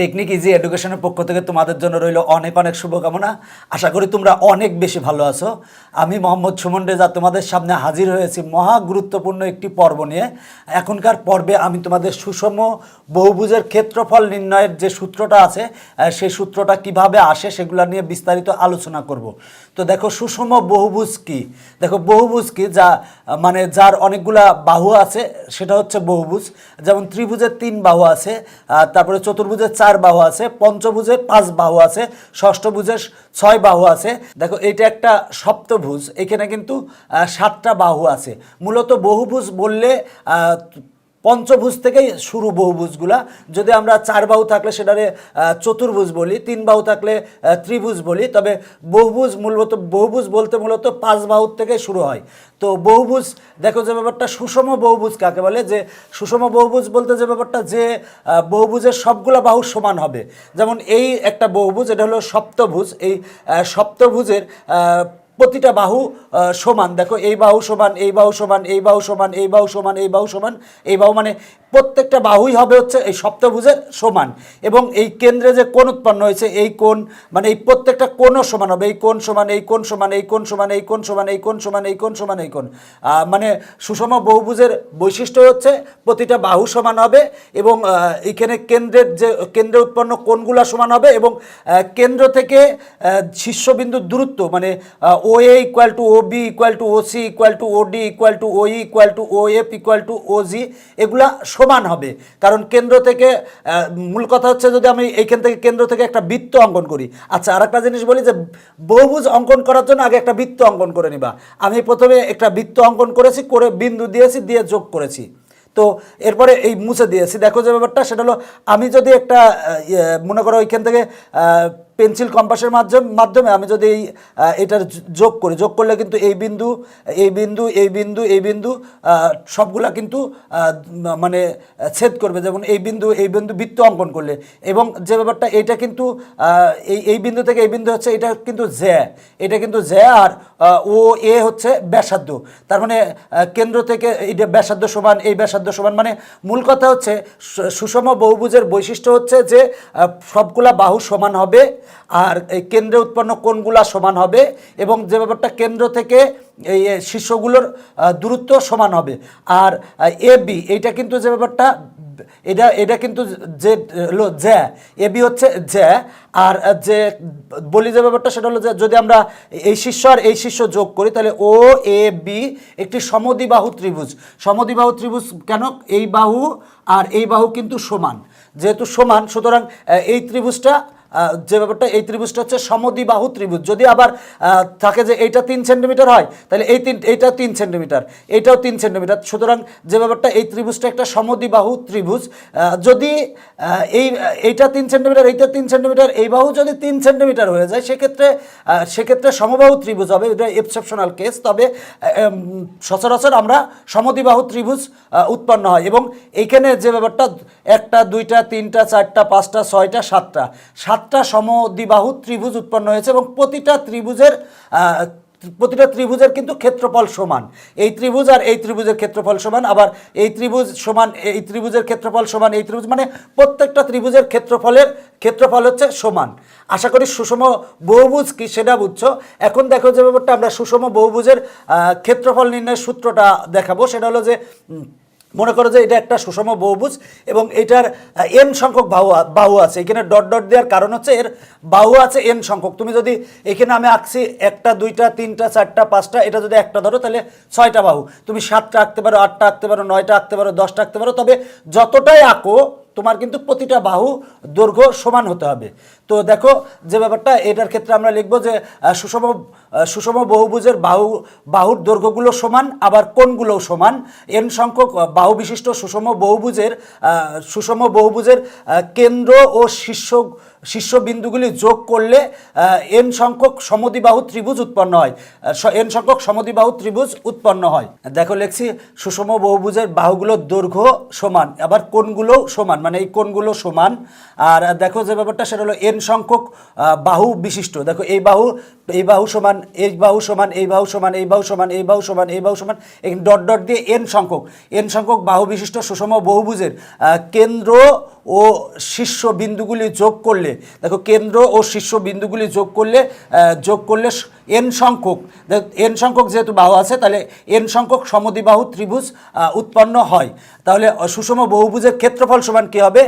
Technique easy এডুকেশনের পক্ষ থেকে তোমাদের জন্য রইল অনেক অনেক শুভকামনা। আশা করি তোমরা অনেক বেশি ভালো আছো। আমি মোহাম্মদ সুমন রেজা তোমাদের সামনে হাজির হয়েছি মহা গুরুত্বপূর্ণ একটি পর্ব নিয়ে। এখনকার পর্বে আমি তোমাদের সুষম বহুভুজের ক্ষেত্রফল নির্ণয়ের যে সূত্রটা আছে সেই সূত্রটা কীভাবে আসে সেগুলো নিয়ে বিস্তারিত আলোচনা করব। তো দেখো, সুষম বহুভুজ কি? দেখো, বহুভুজ কি যা মানে যার অনেকগুলা বাহু আছে, সেটা হচ্ছে বহুভুজ। যেমন ত্রিভুজের তিন বাহু আছে তারপরে চতুর্ভুজের চার বাহু আছে পঞ্চভুজের পাঁচ বাহু আছে ষষ্ঠভুজের ছয় বাহু আছে। দেখো এটা একটা সপ্তভুজ, এখানে কিন্তু সাতটা বাহু আছে। মূলত বহুভুজ বললে পঞ্চভুজ থেকেই শুরু বহুভুজগুলা যদি আমরা চার বাহু থাকলে সেটারে চতুর্ভুজ বলি, তিন বাহু থাকলে ত্রিভুজ বলি, তবে বহুভুজ মূলত বহুভুজ বলতে মূলত পাঁচ বাহুর থেকে শুরু হয়। তো বহুভুজ দেখো যে ব্যাপারটা, সুষম বহুভুজ কাকে বলে? যে সুষম বহুভুজ বলতে যে ব্যাপারটা, যে বহুভুজের সবগুলো বাহু সমান হবে। যেমন এই একটা বহুভুজ এটা হলো সপ্তভুজ। এই সপ্তভুজের প্রতিটা বাহু সমান। দেখো, এই বাহু সমান, এই বাহু সমান, এই বাহু সমান, এই বাহু সমান, এই বাহু সমান, এই বাহু মানে প্রত্যেকটা বাহুই হবে হচ্ছে এই সপ্তভুজের সমান। এবং এই কেন্দ্রে যে কোণ উৎপন্ন হয়েছে, এই কোণ মানে এই প্রত্যেকটা কোণও সমান হবে। এই কোণ সমান, এই কোণ সমান, এই কোণ সমান, এই কোণ সমান, এই কোণ সমান, এই কোণ সমান, এই কোণ। মানে সুষম বহুভুজের বৈশিষ্ট্য হচ্ছে প্রতিটা বাহু সমান হবে এবং এখানে কেন্দ্রের যে, কেন্দ্রে উৎপন্ন কোণগুলা সমান হবে এবং কেন্দ্র থেকে শীর্ষবিন্দুর দূরত্ব মানে O A equal to O B equal to O C equal to O D equal to O equal to O F equal to O G এগুলা সমান হবে। কারণ কেন্দ্র থেকে মূল কথা হচ্ছে যদি আমি এইখান থেকে কেন্দ্র থেকে একটা বৃত্ত অঙ্কন করি। আচ্ছা আর একটা জিনিস বলি যে বহুভুজ অঙ্কন করার জন্য আগে একটা বৃত্ত অঙ্কন করে নিবা। আমি প্রথমে একটা বৃত্ত অঙ্কন করেছি করে বিন্দু দিয়েছি দিয়ে যোগ করেছি। তো এরপরে এই মুছে দিয়েছি। দেখো যে ব্যাপারটা সেটা হলো আমি যদি একটা ইয়ে, মনে করো ওইখান থেকে পেন্সিল কম্পাসের মাধ্যমে মাধ্যমে আমি যদি এই এটার যোগ করি, যোগ করলে কিন্তু এই বিন্দু এই বিন্দু এই বিন্দু এই বিন্দু সবগুলা কিন্তু মানে ছেদ করবে। যেমন এই বিন্দু এই বিন্দু বৃত্ত অঙ্কন করলে। এবং যে ব্যাপারটা এটা কিন্তু এই এই বিন্দু থেকে এই বিন্দু হচ্ছে, এটা কিন্তু জ্যা। এটা কিন্তু জ্যা আর ও, এ হচ্ছে ব্যাসার্ধ। তার মানে কেন্দ্র থেকে এইটা ব্যাসার্ধ সমান, এই ব্যাসার্ধ সমান মানে মূল কথা হচ্ছে সুষম বহুভুজের বৈশিষ্ট্য হচ্ছে যে সবগুলা বাহু সমান হবে। আর এই কেন্দ্রে উৎপন্ন কোণগুলা সমান হবে এবং যে ব্যাপারটা কেন্দ্র থেকে এই এ, শীর্ষগুলোর দূরত্ব সমান হবে। আর এ বি এইটা কিন্তু যে ব্যাপারটা এটা এটা কিন্তু যে হলো জ্যা এ বি হচ্ছে জ্যা আর যে বলি যে ব্যাপারটা সেটা হলো যে যদি আমরা এই শীর্ষ আর এই শীর্ষ যোগ করি তাহলে ও এ বি একটি সমদ্বিবাহু ত্রিভুজ। সমদ্বিবাহু ত্রিভুজ কেন? এই বাহু আর এই বাহু কিন্তু সমান। যেহেতু সমান সুতরাং এই ত্রিভুজটা যে ব্যাপারটা এই ত্রিভুজটা হচ্ছে সমদ্বিবাহু ত্রিভুজ। যদি আবার থাকে যে এইটা তিন সেন্টিমিটার হয়, তাহলে এই তিন, এইটা তিন সেন্টিমিটার, এইটাও তিন সেন্টিমিটার। সুতরাং যে ব্যাপারটা এই ত্রিভুজটা একটা সমদ্বিবাহু ত্রিভুজ যদি এই, এইটা তিন সেন্টিমিটার, এইটা তিন সেন্টিমিটার, এই বাহু যদি তিন সেন্টিমিটার হয়ে যায়, সেক্ষেত্রে সেক্ষেত্রে সমবাহু ত্রিভুজ হবে, এটা এক্সেপশনাল কেস তবে সচরাচর আমরা সমদ্বিবাহু ত্রিভুজ উৎপন্ন হয় এবং এইখানে যে ব্যাপারটা, একটা, দুইটা, তিনটা, চারটা, পাঁচটা, ছয়টা সাতটা সাতটা সমদ্বিবাহু ত্রিভুজ উৎপন্ন হয়েছে এবং প্রতিটা ত্রিভুজের প্রতিটা ত্রিভুজের কিন্তু ক্ষেত্রফল সমান। এই ত্রিভুজ আর এই ত্রিভুজের ক্ষেত্রফল সমান, আবার এই ত্রিভুজ সমান, এই ত্রিভুজের ক্ষেত্রফল সমান, এই ত্রিভুজ মানে প্রত্যেকটা ত্রিভুজের ক্ষেত্রফলের ক্ষেত্রফল হচ্ছে সমান। আশা করি সুষম বহুভুজ কি সেটা বুঝছ? এখন দেখো যে ব্যাপারটা, আমরা সুষম বহুভুজের ক্ষেত্রফল নির্ণয়ের সূত্রটা দেখাবো। সেটা হলো যে মনে করো যে এটা একটা সুষম বহুভুজ এবং এটার এন সংখ্যক বাহু বাহু আছে। এখানে ডট ডট দেওয়ার কারণ হচ্ছে এর বাহু আছে এন সংখ্যক। তুমি যদি এখানে আমি আঁকছি একটা, দুইটা, তিনটা, চারটা, পাঁচটা, এটা যদি একটা ধরো, তাহলে ছয়টা বাহু। তুমি সাতটা আঁকতে পারো, আটটা আঁকতে পারো, নয়টা আঁকতে পারো, দশটা আঁকতে পারো। তবে যতটাই আঁকো তোমার কিন্তু প্রতিটা বাহু দৈর্ঘ্য সমান হতে হবে। তো দেখো যে ব্যাপারটা, এটার ক্ষেত্রে আমরা লিখব যে সুষম সুষম বহুভুজের বাহু, বাহুর দৈর্ঘ্যগুলো সমান, আবার কোণগুলোও সমান। এন সংখ্যক বাহু বিশিষ্ট সুষম বহুভুজের সুষম বহুভুজের কেন্দ্র ও শীর্ষ শীর্ষবিন্দুগুলি যোগ করলে এন সংখ্যক সমদিবাহু ত্রিভুজ উৎপন্ন হয়। এন সংখ্যক সমদিবাহু ত্রিভুজ উৎপন্ন হয়। দেখো লেখছি, সুষম বহুভুজের বাহুগুলোর দৈর্ঘ্য সমান, আবার কোনগুলোও সমান মানে এই কোনগুলো সমান। আর দেখো যে ব্যাপারটা, সেটা হলো এন সংখ্যক বাহু বিশিষ্ট। দেখো এই বাহু এই বাহু সমান, এই বাহু সমান, এই বাহু সমান, এই বাহু সমান, এই বাহু সমান, এই বাহু সমান এখানে ডট ডট দিয়ে এন সংখ্যক এন সংখ্যক বাহু বিশিষ্ট সুষম বহুভুজের কেন্দ্র ও শীর্ষ বিন্দুগুলি যোগ করলে, দেখো কেন্দ্র ও শীর্ষ বিন্দুগুলি যোগ করলে যোগ করলে এন সংখ্যক এন সংখ্যক যেহেতু বাহু আছে, তাহলে এন সংখ্যক সমদ্বিবাহু ত্রিভুজ উৎপন্ন হয়। তাহলে সুষম বহুভুজের ক্ষেত্রফল সমান কি হবে?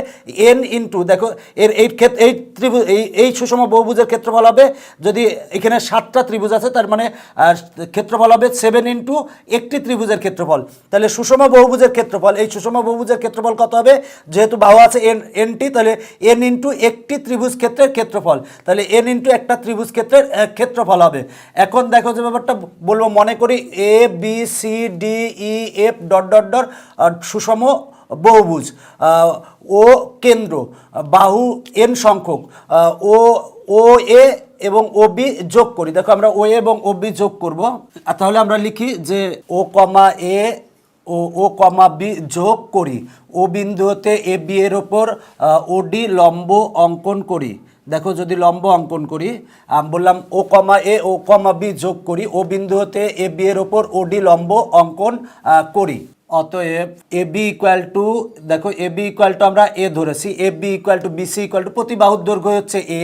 এন ইন্টু দেখো, এর, এই ক্ষেত্র এই ত্রিভুজ, এই এই সুষম বহুভুজের ক্ষেত্রফল হবে যদি এখানে সাতটা ত্রিভুজ আছে, তার মানে ক্ষেত্রফল হবে সেভেন ইন্টু একটি ত্রিভুজের ক্ষেত্রফল। তাহলে সুষম বহুভুজের ক্ষেত্রফল, এই সুষম বহুভুজের ক্ষেত্রফল কত হবে? যেহেতু বাহু আছে এন এনটি তাহলে এন ইন্টু একটি ত্রিভুজ ক্ষেত্রের ক্ষেত্রফল। তাহলে এন ইন্টু একটা ত্রিভুজ ক্ষেত্রের ক্ষেত্রফল হবে। এখন দেখো যে ব্যাপারটা বলব, মনে করি A B C D E F dot dot dot সুষম বহুভুজ। ও কেন্দ্র, বাহু এন সংখ্যক ও ও এ এবং ও বি যোগ করি। দেখো আমরা ও এবং ও বি যোগ করব। তাহলে আমরা লিখি যে ও কমা এ ও ও কমা বি যোগ করি। ও বিন্দু হতে এ বি এর ওপর ওডি লম্ব অঙ্কন করি। দেখো যদি লম্ব অঙ্কন করি বললাম ও কমা এ, ও কমা বি যোগ করি। ও বিন্দু হতে এ বি এর ওপর ওডি লম্ব অঙ্কন করি। অতএব এ বি ইকুয়াল টু দেখো, এ বি ইকুয়াল টু আমরা এ ধরেছি, A B equal to BC equal to প্রতি বাহুর দৈর্ঘ্য হচ্ছে এ।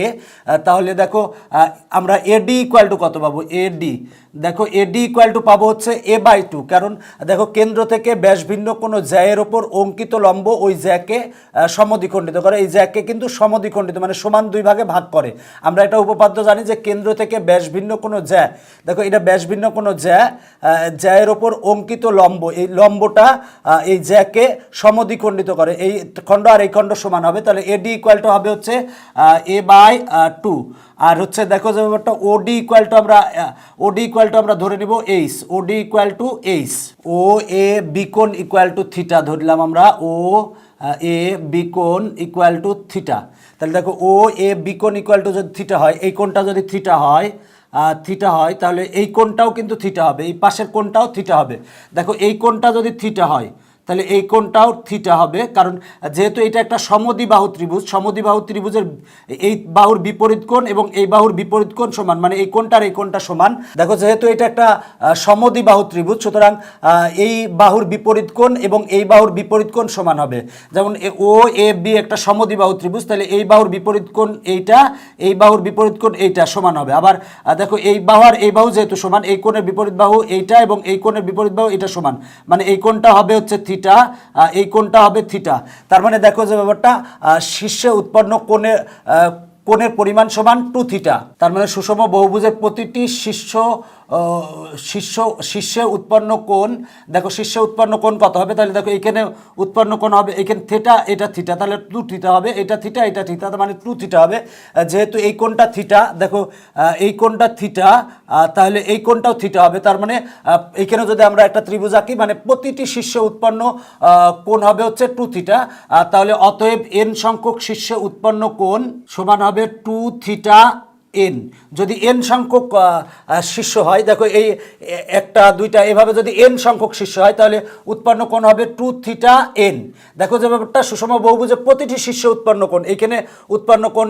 তাহলে দেখো আমরা এডি ইকুয়াল টু কত পাবো? এডি দেখো এডি ইকুয়াল টু পাবো হচ্ছে এ বাই টু কারণ দেখো, কেন্দ্র থেকে ব্যাস ভিন্ন কোনো জ্যায়ের ওপর অঙ্কিত লম্ব ওই জ্যাকে সমদ্বিখণ্ডিত করে। এই জ্যাকে কিন্তু সমদ্বিখণ্ডিত মানে সমান দুই ভাগে ভাগ করে। আমরা এটা উপপাদ্য জানি যে কেন্দ্র থেকে ব্যাস ভিন্ন কোনো জ্যা, দেখো, এটা ব্যাস ভিন্ন কোনো জ্যা জ্যায়ের ওপর অঙ্কিত লম্ব, এই লম্বটা আহ, এই জ্যাকে সমদ্বিখণ্ডিত করে। এই খণ্ড আর এই খণ্ড সমান হবে। তাহলে এডি ইকুয়াল টু হবে হচ্ছে এ বাই টু আর হচ্ছে দেখো যে ব্যাপারটা ওডি ইকুয়াল টু আমরা ওডি ইকুয়াল টু আমরা ধরে নিব H OD equal to H O A বিকোণ equal to theta ধরলাম আমরা। ও এ বিকোন ইকুয়াল টু থিটা তাহলে দেখো ও এ বিকোণ ইকুয়াল টু যদি থিটা হয় এই কোনটা যদি থিটা হয় থিটা হয়, তাহলে এই কোণটাও কিন্তু থিটা হবে, এই পাশের কোণটাও থিটা হবে। দেখো, এই কোণটা যদি থিটা হয় তাহলে এই কোণটাও থিটা হবে কারণ যেহেতু এটা একটা সমদ্বিবাহু ত্রিভুজ সমদ্বিবাহু ত্রিভুজের এই বাহুর বিপরীত কোণ এবং এই বাহুর বিপরীত কোণ সমান মানে এই কোণটার এই কোণটা সমান। দেখো যেহেতু এটা একটা আহ, সমদ্বিবাহু ত্রিভুজ সুতরাং এই বাহুর বিপরীত কোণ এবং এই বাহুর বিপরীত কোণ সমান হবে। যেমন ও এ বি একটা সমদ্বিবাহু ত্রিভুজ তাহলে এই বাহুর বিপরীত কোণ এইটা এই বাহুর বিপরীত কোণ এইটা সমান হবে। আবার দেখো এই বাহু আর এই বাহু যেহেতু সমান এই কোণের বিপরীত বাহু এইটা এবং এই কোণের বিপরীত বাহু এটা সমান। মানে এই কোণটা হবে হচ্ছে থিটা এই কোণটা হবে থিটা। তার মানে দেখো যে ব্যাপারটা শীর্ষে উৎপন্ন কোণের কোণের পরিমাণ সমান টু থিটা তার মানে সুষম বহুভুজের প্রতিটি শীর্ষ শীর্ষ শীর্ষে উৎপন্ন কোণ দেখো শীর্ষে উৎপন্ন কোণ কত হবে? তাহলে দেখো এখানে উৎপন্ন কোণ হবে এখানে থিটা এটা থিটা তাহলে টু থিটা হবে এটা থিটা এটা থিটা মানে টু থিটা হবে। যেহেতু এই কোণটা থিটা দেখো এই কোণটা থিটা তাহলে এই কোণটাও থিটা হবে তার মানে আহ, এইখানে যদি আমরা একটা ত্রিভুজ আঁকি মানে প্রতিটি শীর্ষে উৎপন্ন কোণ হবে হচ্ছে টু থিটা তাহলে অতএব এন সংখ্যক শীর্ষে উৎপন্ন কোণ সমান হবে টু থিটা এন যদি এন সংখ্যক শীর্ষ হয়, দেখো এই একটা, দুইটা, এভাবে যদি এন সংখ্যক শীর্ষ হয়, তাহলে উৎপন্ন কোণ হবে টু থিটা এন দেখো যে ব্যাপারটা, সুষম বহুভুজে প্রতিটি শীর্ষে উৎপন্ন কোণ। এখানে উৎপন্ন কোণ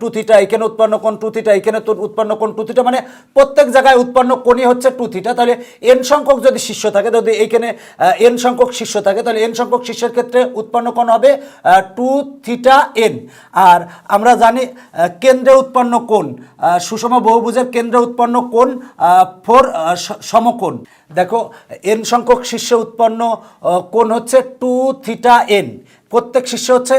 টু থিটা এখানে উৎপন্ন কোণ টু থিটা এখানে উৎপন্ন কোণ টু থিটা মানে প্রত্যেক জায়গায় উৎপন্ন কোণই হচ্ছে টু থিটা তাহলে এন সংখ্যক যদি শীর্ষ থাকে, যদি এইখানে এন সংখ্যক শীর্ষ থাকে, তাহলে এন সংখ্যক শীর্ষের ক্ষেত্রে উৎপন্ন কোণ হবে টু থিটা এন আর আমরা জানি কেন্দ্রে উৎপন্ন কোণ সুষম বহুভুজের কেন্দ্রে উৎপন্ন কোন ফোর সমকোণ। দেখো, এন সংখ্যক শীর্ষে উৎপন্ন কোন হচ্ছে টু থিটা এন। প্রত্যেক শীর্ষে হচ্ছে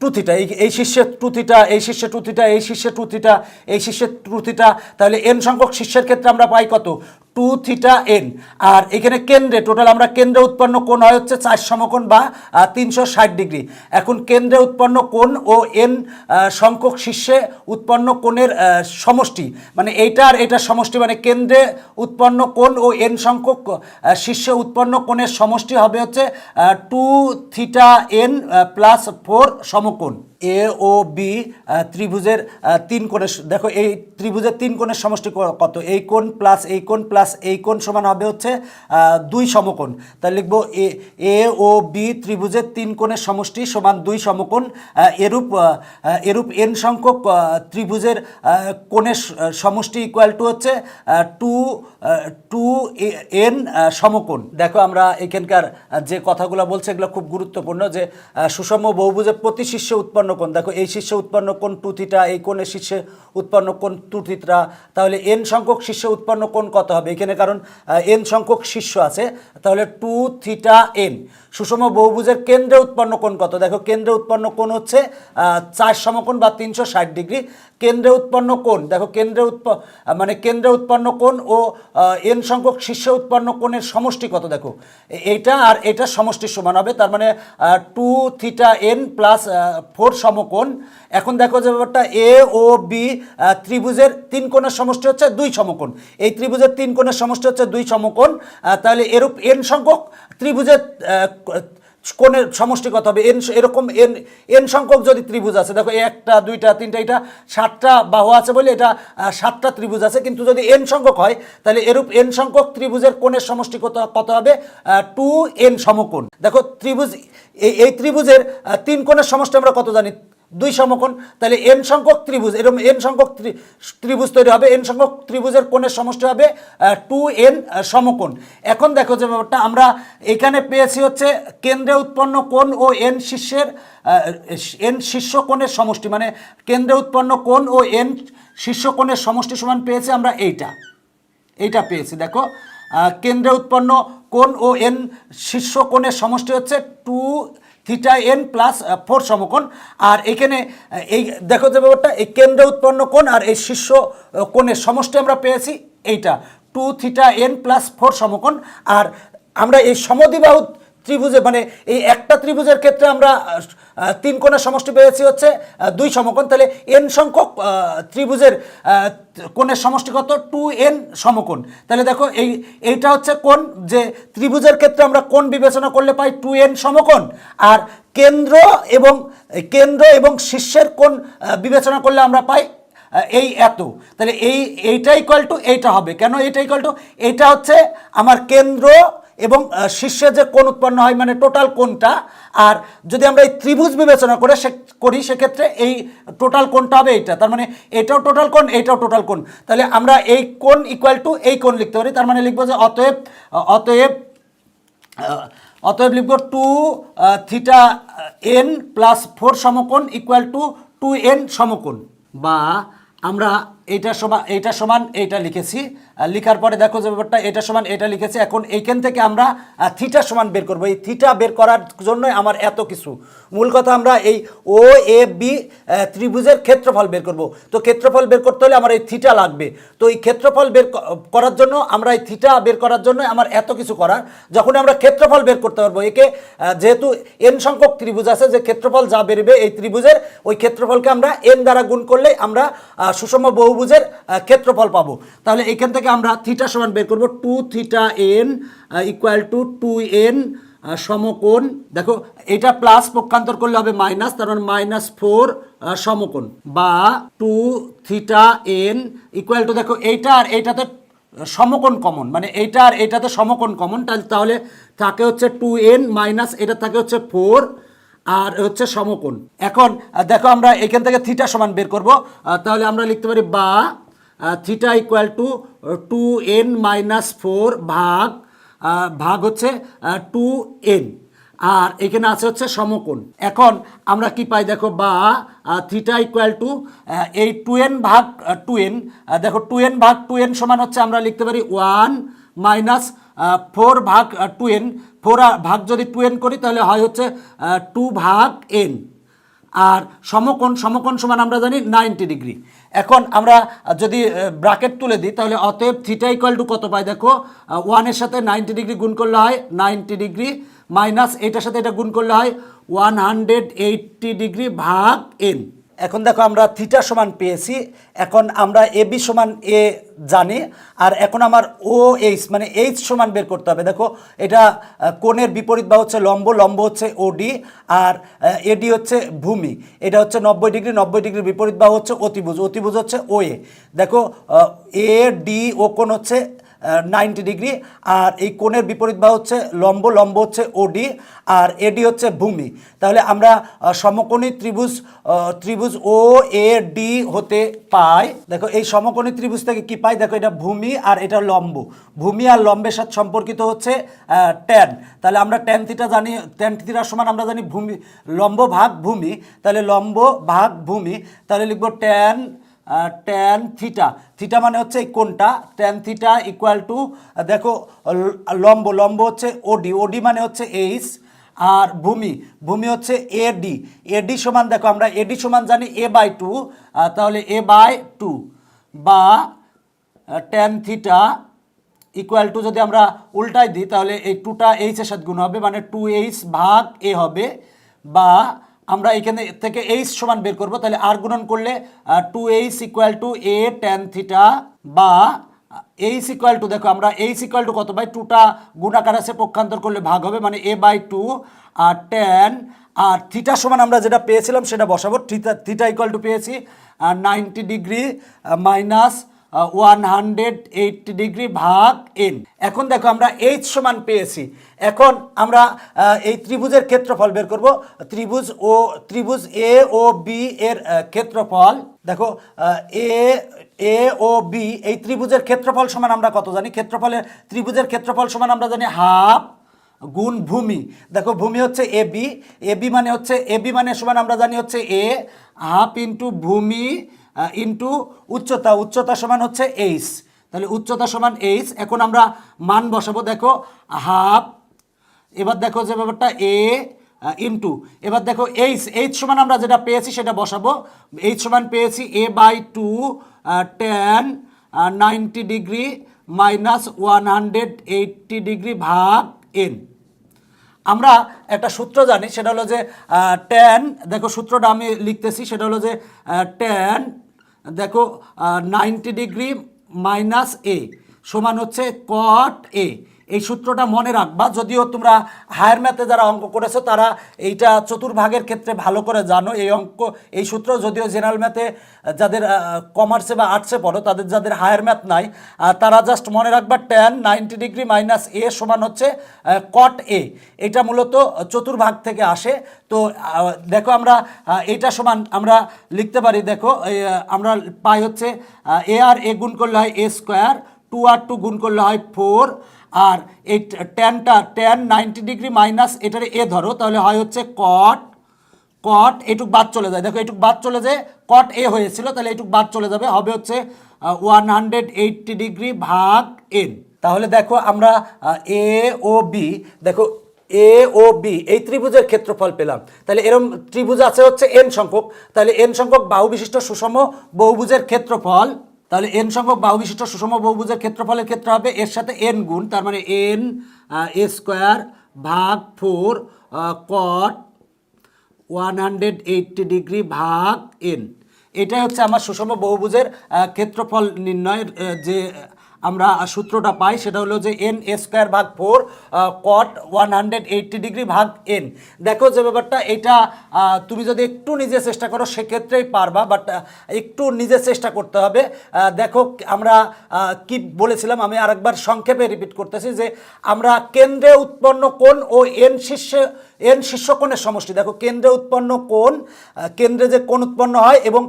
টু থিটা। এই এই শীর্ষে টু থিটা, এই শীর্ষে টু থিটা, এই শীর্ষে টু থিটা, এই শীর্ষে টু থিটা। তাহলে এন সংখ্যক শীর্ষের ক্ষেত্রে আমরা পাই কত? টু থিটা এন আর এখানে কেন্দ্রে টোটাল আমরা কেন্দ্রে উৎপন্ন কোণ হয় হচ্ছে চার সমকোণ বা তিনশো ষাট ডিগ্রি। এখন কেন্দ্রে উৎপন্ন কোণ ও এন সংখ্যক শীর্ষে উৎপন্ন কোণের সমষ্টি। মানে এইটা আর এটার সমষ্টি মানে কেন্দ্রে উৎপন্ন কোণ ও এন সংখ্যক শীর্ষে উৎপন্ন কোণের সমষ্টি হবে হচ্ছে two theta N plus four সমকোণ। এ, ও, বি ত্রিভুজের তিন কোণের দেখো, এই ত্রিভুজের তিন কোণের সমষ্টি কত? এই কোণ প্লাস, এই কোণ প্লাস, এই কোণ সমান হবে হচ্ছে দুই সমকোণ। তাহলে লিখব এ এ, ও, বি ত্রিভুজের তিন কোণের সমষ্টি সমান দুই সমকোণ এরূপ এরূপ এন সংখ্যক ত্রিভুজের কোণের সমষ্টি ইকুয়াল টু হচ্ছে টু টু এন সমকোণ। দেখো আমরা এখানকার যে কথাগুলো বলছে এগুলো খুব গুরুত্বপূর্ণ যে সুষম বহুভুজের প্রতি শীর্ষে উৎপন্ন কোণ, দেখো এই শীর্ষে উৎপন্ন কোন টু থিটা এই কোণের শীর্ষে উৎপন্ন কোন টু থিটা তাহলে এন সংখ্যক শীর্ষে উৎপন্ন কোন কত হবে? এখানে কারণ এন সংখ্যক শীর্ষ আছে, তাহলে টু থিটা এন সুষম বহুভুজের কেন্দ্রে উৎপন্ন কোণ কত? দেখো, কেন্দ্রে উৎপন্ন কোণ হচ্ছে চার সমকোণ বা তিনশো ষাট ডিগ্রি। কেন্দ্রে উৎপন্ন কোণ, দেখো, কেন্দ্রে উৎপ মানে কেন্দ্রে উৎপন্ন কোণ ও এন সংখ্যক শীর্ষে উৎপন্ন কোণের সমষ্টি কত দেখো? এ- এইটা আর এটা সমষ্টির সমান হবে, তার মানে two theta N plus four সমকোণ। এখন দেখো যে ব্যাপারটা, এ ও বি ত্রিভুজের তিন কোণের সমষ্টি হচ্ছে দুই সমকোণ। এই ত্রিভুজের তিন কোণের সমষ্টি হচ্ছে দুই সমকোণ তাহলে এরূপ এন সংখ্যক ত্রিভুজের কোণের সমষ্টি কত হবে? এন, এরকম এন এন সংখ্যক যদি ত্রিভুজ আছে, দেখো একটা, দুইটা, তিনটা, এটা সাতটা বাহু আছে বলে এটা সাতটা ত্রিভুজ আছে। কিন্তু যদি এন সংখ্যক হয়, তাহলে এরূপ এন সংখ্যক ত্রিভুজের কোণের সমষ্টি কত কত হবে? টু এন সমকোণ। দেখো ত্রিভুজ, এই এই ত্রিভুজের তিন কোণের সমষ্টি আমরা কত জানি? দুই সমকোণ, তাহলে এন সংখ্যক ত্রিভুজ, এরকম এন সংখ্যক ত্রি- ত্রিভুজ তৈরি হবে এন সংখ্যক ত্রিভুজের কোণের সমষ্টি হবে টু এন সমকোণ। এখন দেখো যে ব্যাপারটা, আমরা এখানে পেয়েছি হচ্ছে কেন্দ্রে উৎপন্ন কোণ ও এন শীর্ষের এন শীর্ষ কোণের সমষ্টি মানে কেন্দ্রে উৎপন্ন কোণ ও এন শীর্ষ কোণের সমষ্টি সমান পেয়েছি আমরা এইটা। এইটা পেয়েছি, দেখো। কেন্দ্রে উৎপন্ন কোণ ও এন শীর্ষ কোণের সমষ্টি হচ্ছে two theta N plus four সমকোণ। আর এখানে আহ, এই দেখো যে ব্যাপারটা এই কেন্দ্রে উৎপন্ন কোণ আর এই শীর্ষ আহ, কোণের সমষ্টি আমরা পেয়েছি এইটা। Two theta N plus four সমকোণ। আর আমরা এই সমদ্বিবাহু ত্রিভুজে মানে এই একটা ত্রিভুজের ক্ষেত্রে আমরা তিন কোণের সমষ্টি পেয়েছি হচ্ছে দুই সমকোণ। তাহলে এন সংখ্যক ত্রিভুজের কোণের সমষ্টি কত? টু এন সমকোণ। তাহলে দেখো এই এইটা হচ্ছে কোণ যে ত্রিভুজের ক্ষেত্রে আমরা কোণ বিবেচনা করলে পাই টু এন সমকোণ। আর কেন্দ্র এবং কেন্দ্র এবং শীর্ষের আহ, বিবেচনা করলে আমরা পাই এই এত। তাহলে এই এইটা ইকুয়াল টু এইটা হবে। কেন এইটা ইকুয়াল টু এইটা হচ্ছে আমার কেন্দ্র এবং শীর্ষে যে কোন উৎপন্ন হয় মানে টোটাল কোনটা আর যদি আমরা এই ত্রিভুজ বিবেচনা করে সে, করি, সেক্ষেত্রে এই টোটাল কোনটা হবে এইটা। তার মানে এটাও টোটাল কোন এইটাও টোটাল কোন তাহলে আমরা এই কোন ইকুয়াল টু এই কোন লিখতে পারি। তার মানে লিখব যে অতএব অতএব অতএব লিখব two theta N plus four সমকোণ ইকুয়াল টু টু এন সমকোণ। বা আমরা এইটা সমান, এটা সমান এইটা লিখেছি। লিখার পরে দেখো যে ব্যাপারটা, এটা সমান, এটা লিখেছি। এখন এইখান থেকে আমরা থিটা সমান বের করব। এই থিটা বের করার জন্যই আমার এত কিছু। মূল কথা আমরা এই ও এ বি ত্রিভুজের ক্ষেত্রফল বের করব। তো ক্ষেত্রফল বের করতে হলে আমার এই থিটা লাগবে। তো এই ক্ষেত্রফল বের করার জন্য আমরা এই থিটা বের করার জন্য আমার এত কিছু করার। যখন আমরা ক্ষেত্রফল বের করতে পারব, একে যেহেতু এন সংখ্যক ত্রিভুজ আছে, যে ক্ষেত্রফল যা বেরবে এই ত্রিভুজের, ওই ক্ষেত্রফলকে আমরা এন দ্বারা গুণ করলে আমরা সুষম সুষম বহুভুজের ক্ষেত্রফল পাবো। তাহলে এখান থেকে আমরা থিটা সমান বের করব two theta N equal to two N সমকোণ। দেখো, এটা প্লাস পক্ষান্তর করলে হবে মাইনাস তার মানে মাইনাস ফোর সমকোণ। বা two theta N equal to দেখো, এইটা আর এইটাতে সমকোণ কমন মানে এইটা আর এইটাতে সমকোণ কমন তাহলে থাকে হচ্ছে টু এন মাইনাস এটা থাকে হচ্ছে ফোর আর হচ্ছে সমকোণ। এখন দেখো আমরা এখান থেকে থিটা সমান বের করব। তাহলে আমরা লিখতে পারি বা theta equal to two N minus four ভাগ ভাগ হচ্ছে টু এন আর এখানে আছে হচ্ছে সমকোণ। এখন আমরা কি পাই? দেখো বা থিটা ইকুয়াল টু এই টু এন ভাগ টু এন দেখো টু এন ভাগ টু এন সমান হচ্ছে আমরা লিখতে পারি ওয়ান মাইনাস ফোর ভাগ টু এন ফোর ভাগ যদি টু এন করি, তাহলে হয় হচ্ছে টু ভাগ এন আর সমকোণ সমকোণ সমান আমরা জানি নাইনটি ডিগ্রি এখন আমরা যদি ব্রাকেট তুলে দিই, তাহলে অতএব থিটা ইকুয়াল টু কত পাই? দেখো ওয়ানের সাথে নাইনটি ডিগ্রি গুণ করলে হয় নাইনটি ডিগ্রি মাইনাস এটার সাথে এটা গুণ করলে হয় ওয়ান হান্ড্রেড এইটটি ডিগ্রি ভাগ এন এখন দেখো আমরা থিটা সমান পেয়েছি, এখন আমরা এ বি সমান এ জানি, আর এখন আমার ও এইচ মানে এইচ সমান বের করতে হবে। দেখো, এটা কোণের বিপরীত বা হচ্ছে লম্ব লম্ব হচ্ছে ওডি আর এডি হচ্ছে ভূমি। এটা হচ্ছে নব্বই ডিগ্রি, নব্বই ডিগ্রির বিপরীত বা হচ্ছে অতিভুজ অতিভুজ হচ্ছে ও এ। দেখো এ ডি ও কোণ হচ্ছে নাইনটি ডিগ্রি আর এই কোণের বিপরীত বা হচ্ছে লম্ব লম্ব হচ্ছে ওডি আর এডি হচ্ছে ভূমি। তাহলে আমরা সমকোণী ত্রিভুজ ত্রিভুজ ও এ ডি হতে পাই। দেখো, এই সমকোণী ত্রিভুজ থেকে কি পাই? দেখো, এটা ভূমি আর এটা লম্ব। ভূমি আর লম্বের সাথে সম্পর্কিত হচ্ছে ট্যান তাহলে আমরা ট্যান থিটা জানি ট্যান থিটার সমান আমরা জানি ভূমি, লম্ব ভাগ ভূমি। তাহলে লম্ব ভাগ ভূমি, তাহলে লিখব ট্যান ট্যান থিটা থিটা মানে হচ্ছে এই কোনটা ট্যান থিটা ইকুয়াল টু দেখো লম্ব লম্ব হচ্ছে ওডি ওডি মানে হচ্ছে এইচ আর ভূমি। ভূমি হচ্ছে এডি এডি সমান, দেখো, আমরা এডি সমান জানি এ বাই টু তাহলে এ বাই টু বা ট্যান থিটা ইকুয়াল টু যদি আমরা উল্টাই দিই, তাহলে এই টুটা এইচের সাথে গুণ হবে মানে টু এইচ ভাগ এ হবে বা আমরা এখানে থেকে এইচ সমান বের করব, তাহলে আর গুণন করলে two H equal to A tan theta বা এইচ ইকুয়াল টু দেখো আমরা এইচ ইকুয়াল টু কত বাই টুটা গুণাকার আছে, পক্ষান্তর করলে ভাগ হবে মানে এ বাই টু আর টেন আর থিটা সমান আমরা যেটা পেয়েছিলাম সেটা বসাবো থিটা থিটা ইকুয়াল টু পেয়েছি ninety degree minus one hundred eighty degree ভাগ এন এখন দেখো আমরা এইচ সমান পেয়েছি। এখন আমরা এই ত্রিভুজের ক্ষেত্রফল বের করব। ত্রিভুজ ও, ত্রিভুজ এ ও বি এর ক্ষেত্রফল। দেখো এ এ ও বি এই ত্রিভুজের ক্ষেত্রফল সমান আমরা কত জানি? ক্ষেত্রফলের, ত্রিভুজের ক্ষেত্রফল সমান আমরা জানি হাফ গুণ ভূমি। দেখো, ভূমি হচ্ছে এ বি এ বি মানে হচ্ছে এ বি মানে সমান আমরা জানি হচ্ছে এ হাফ ইন্টু ভূমি ইন্টু উচ্চতা উচ্চতা সমান হচ্ছে এইচ তাহলে উচ্চতা সমান এইচ এখন আমরা মান বসাবো, দেখো হাফ এবার দেখো যে ব্যাপারটা এ ইন্টু এবার দেখো এইচ এইচ সমান আমরা যেটা পেয়েছি সেটা বসাবো। এইচ সমান পেয়েছি A by two tan ninety degree minus one hundred eighty degree ভাগ এন আমরা একটা সূত্র জানি, সেটা হলো যে ট্যান দেখো সূত্রটা আমি লিখতেছি, সেটা হলো যে ট্যান দেখো নাইনটি ডিগ্রি মাইনাস এ সমান হচ্ছে কট এ এই সূত্রটা মনে রাখবা, যদিও তোমরা হায়ার ম্যাথে যারা অঙ্ক করেছ, তারা এইটা চতুর্ভাগের ক্ষেত্রে ভালো করে জানো। এই অঙ্ক, এই সূত্র যদিও জেনারেল ম্যাথে যাদের কমার্সে বা আর্টসে পড়ো, তাদের যাদের হায়ার ম্যাথ নাই তারা জাস্ট মনে রাখবা tan ninety degree minus A সমান হচ্ছে কট এ এটা মূলত চতুর্ভাগ থেকে আসে। তো দেখো আমরা এটা সমান আমরা লিখতে পারি, দেখো আমরা পাই হচ্ছে এ আর এ গুণ করলে হয় এ স্কোয়ার টু আর টু গুণ করলে হয় ফোর আর এই ট্যানটা টেন নাইনটি ডিগ্রি মাইনাস এটারে এ ধরো, তাহলে হয় হচ্ছে কট কট এটুক বাদ চলে যায়। দেখো, এটুক বাদ চলে যায় কট এ হয়েছিল, তাহলে এটুক বাদ চলে যাবে, হবে হচ্ছে ওয়ান হান্ড্রেড এইটটি ডিগ্রি ভাগ এন তাহলে দেখো, আমরা এ ও বি দেখো এ ও বি এই ত্রিভুজের ক্ষেত্রফল পেলাম। তাহলে এরম ত্রিভুজ আছে হচ্ছে এন সংখ্যক। তাহলে এন সংখ্যক বাহু বিশিষ্ট সুষম বহুভুজের ক্ষেত্রফল তাহলে এন সংখ্যক বাহু বিশিষ্ট সুষম বহুভুজের ক্ষেত্রফলের ক্ষেত্রে হবে এর সাথে এন গুণ, তার মানে এন এ স্কোয়ার ভাগ four cot one hundred eighty degree ভাগ এন। এটাই হচ্ছে আমার সুষম বহুভুজের ক্ষেত্রফল নির্ণয়ের যে আমরা সূত্রটা পাই, সেটা হলো যে এন এ স্কোয়ার ভাগ four cot one hundred eighty degree ভাগ এন দেখো যে ব্যাপারটা, এটা তুমি যদি একটু নিজে চেষ্টা করো, সেক্ষেত্রেই পারবা বাট একটু নিজে চেষ্টা করতে হবে। দেখো, আমরা কি বলেছিলাম, আমি আরেকবার সংক্ষেপে রিপিট করতেছি যে আমরা কেন্দ্রে উৎপন্ন কোণ ও এন শীর্ষে এন শীর্ষ কোণের সমষ্টি। দেখো, কেন্দ্রে উৎপন্ন কোন কেন্দ্রে যে কোণ উৎপন্ন হয় এবং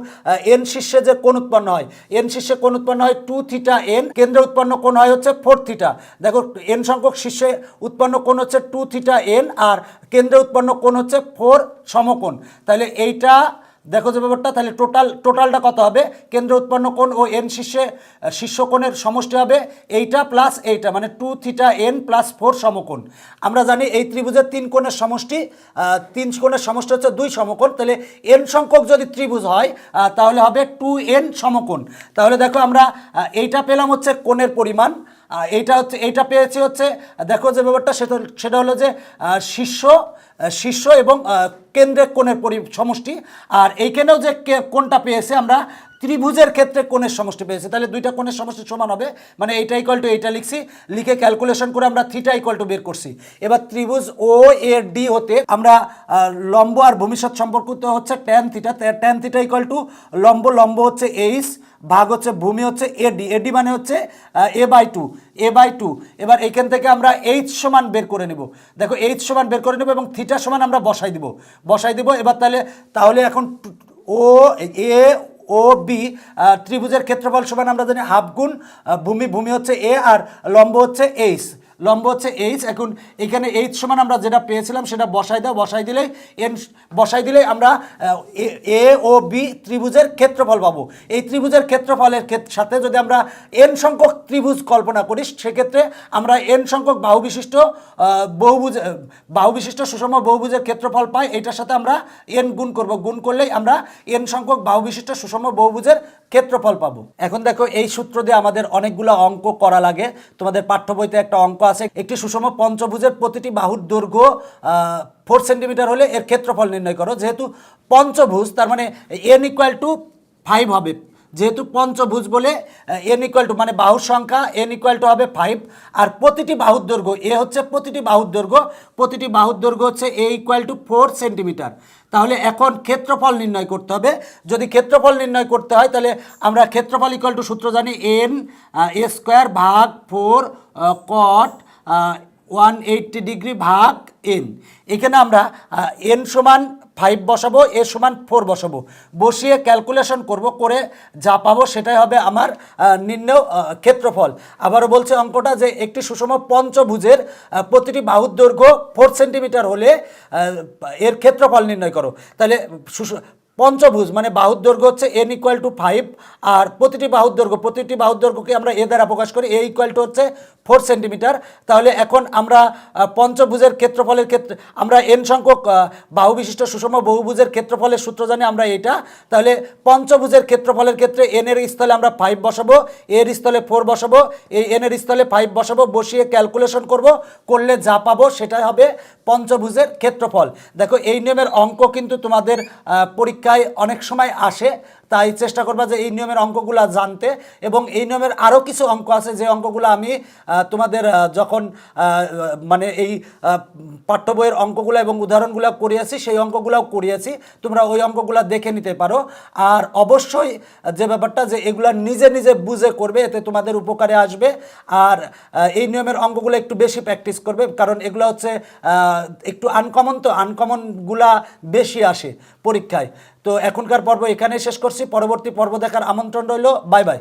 এন শীর্ষে যে কোণ উৎপন্ন হয়। এন শীর্ষে কোণ উৎপন্ন হয় টু থিটা এন, কেন্দ্রে উৎপন্ন কোণ হয় হচ্ছে ফোর থিটা। দেখো, এন সংখ্যক শীর্ষে উৎপন্ন কোণ হচ্ছে টু থিটা এন আর কেন্দ্রে উৎপন্ন কোণ হচ্ছে ফোর সমকোণ। তাহলে এইটা দেখো যে ব্যাপারটা তাহলে টোটাল টোটালটা কত হবে? কেন্দ্র উৎপন্ন কোণ ও এন শীর্ষে আহ, শীর্ষ কোণের সমষ্টি হবে এইটা প্লাস এইটা মানে two theta N plus four সমকোণ। আমরা জানি এই ত্রিভুজের তিন কোণের সমষ্টি তিন কোণের সমষ্টি হচ্ছে দুই সমকোণ তাহলে এন সংখ্যক যদি ত্রিভুজ হয় তাহলে হবে টু এন সমকোণ। তাহলে দেখো আমরা এইটা পেলাম হচ্ছে কোণের পরিমাণ এইটা হচ্ছে এইটা পেয়েছি হচ্ছে, দেখো যে ব্যাপারটা, সেটা সেটা হলো যে শীর্ষ শীর্ষ এবং কেন্দ্রের কোণের পরি সমষ্টি। আর এইখানেও যে কে- কোণটা পেয়েছে আমরা, ত্রিভুজের ক্ষেত্রে কোণের সমষ্টি পেয়েছি। তাহলে দুইটা কোণের সমষ্টি সমান হবে। মানে এইটা ইকুয়াল টু এইটা লিখছি। লিখে ক্যালকুলেশন করে আমরা থিটা ইকুয়াল টু বের করছি। এবার ত্রিভুজ ও এর ডি হতে আমরা লম্ব আর ভবিষ্যৎ সম্পর্কিত হচ্ছে tan theta tan theta equal to লম্ব লম্ব হচ্ছে এইচ ভাগ হচ্ছে ভূমি হচ্ছে এডি এডি মানে হচ্ছে A by two, A by two. এবার এখান থেকে আমরা এইচ সমান বের করে নেব। দেখো এইচ সমান বের করে নেব এবং থিটা সমান আমরা বসাই দিব। বসাই দিব, এবার তাহলে তাহলে এখন ও, এ, ও, বি ত্রিভুজের ক্ষেত্রফল সমান আমরা জানি হাফ গুণ ভূমি ভূমি হচ্ছে এ আর লম্ব হচ্ছে এইচ। লম্ব হচ্ছে এইচ এখন এখানে এইচ সমান আমরা যেটা পেয়েছিলাম সেটা বসাই দাও বসাই দিলেই এন বসাই দিলেই আমরা এ- ও বি ত্রিভুজের ক্ষেত্রফল পাবো। এই ত্রিভুজের ক্ষেত্রফলের ক্ষেত- সাথে যদি আমরা এন সংখ্যক ত্রিভুজ কল্পনা করি সেক্ষেত্রে আমরা এন সংখ্যক বাহু বিশিষ্ট আহ, বহুভুজ আহ, বাহু বিশিষ্ট সুষম বহুভুজের ক্ষেত্রফল পাই এটার সাথে আমরা এন গুণ করব। গুণ করলেই আমরা এন সংখ্যক বাহুবিশিষ্ট সুষম বহুভুজের ক্ষেত্রফল পাবো। এখন দেখো, এই সূত্র দিয়ে আমাদের অনেকগুলো অঙ্ক করা লাগে। তোমাদের পাঠ্য বইতে একটা অঙ্ক আছে। একটি সুষম পঞ্চভুজের প্রতিটি বাহুর দৈর্ঘ্য ফোর সেন্টিমিটার হলে এর ক্ষেত্রফল নির্ণয় করো। যেহেতু পঞ্চভুজ, তার মানে এন ইকুয়াল টু ফাইভ হবে। যেহেতু পঞ্চভুজ বলে এন ইকুয়াল টু মানে বাহুর সংখ্যা এন ইকুয়াল টু হবে ফাইভ আর প্রতিটি বাহুর দৈর্ঘ্য এ হচ্ছে প্রতিটি বাহুর দৈর্ঘ্য। প্রতিটি বাহুর দৈর্ঘ্য হচ্ছে A equal to four centimetre তাহলে এখন ক্ষেত্রফল নির্ণয় করতে হবে। যদি ক্ষেত্রফল নির্ণয় করতে হয়, তাহলে আমরা ক্ষেত্রফল ইকুয়াল টু সূত্র জানি এন এ স্কোয়ার ভাগ four cot one eighty degree ভাগ এন এখানে আমরা এন সমান ফাইভ বসাবো এ সমান ফোর বসাবো। বসিয়ে ক্যালকুলেশন করব, করে যা পাবো সেটাই হবে আমার নির্ণয় ক্ষেত্রফল। আবারও বলছে অঙ্কটা যে একটি সুষম পঞ্চভুজের প্রতিটি বাহুর দৈর্ঘ্য ফোর সেন্টিমিটার হলে এর ক্ষেত্রফল নির্ণয় করো। তাহলে পঞ্চভুজ মানে বাহুর দৈর্ঘ্য হচ্ছে এন ইকুয়াল টু ফাইভ আর প্রতিটি বাহুর দৈর্ঘ্য প্রতিটি বাহুর দৈর্ঘ্যকে আমরা এ দ্বারা প্রকাশ করি এ ইকুয়াল টু হচ্ছে ফোর সেন্টিমিটার তাহলে এখন আমরা পঞ্চভুজের ক্ষেত্রফলের ক্ষেত্রে আমরা এন সংখ্যক বাহু বিশিষ্ট সুষম বহুভুজের ক্ষেত্রফলের সূত্র জানি আমরা এটা তাহলে পঞ্চভুজের ক্ষেত্রফলের ক্ষেত্রে এন এর স্থলে আমরা ফাইভ বসাবো এর স্থলে ফোর বসাবো এই এন এর স্থলে ফাইভ বসাবো বসিয়ে ক্যালকুলেশন করব করলে যা পাবো সেটাই হবে পঞ্চভুজের ক্ষেত্রফল। দেখো এই নিয়মের অঙ্ক কিন্তু তোমাদের আহ, পরীক্ষায় অনেক সময় আসে, তাই চেষ্টা করবা যে এই নিয়মের অঙ্কগুলো জানতে এবং এই নিয়মের আরও কিছু অঙ্ক আছে যে অঙ্কগুলো আমি তোমাদের যখন মানে এই পাঠ্য বইয়ের অঙ্কগুলো এবং উদাহরণগুলো করিয়েছি, সেই অঙ্কগুলোও করিয়েছি, তোমরা ওই অঙ্কগুলো দেখে নিতে পারো। আর অবশ্যই যে ব্যাপারটা যে এগুলা নিজে নিজে বুঝে করবে, এতে তোমাদের উপকারে আসবে। আর এই নিয়মের অঙ্কগুলো একটু বেশি প্র্যাকটিস করবে, কারণ এগুলো হচ্ছে একটু আনকমন তো আনকমনগুলা বেশি আসে পরীক্ষায়। তো এখনকার পর্ব এখানেই শেষ করছি। পরবর্তী পর্ব দেখার আমন্ত্রণ রইল। Bye bye.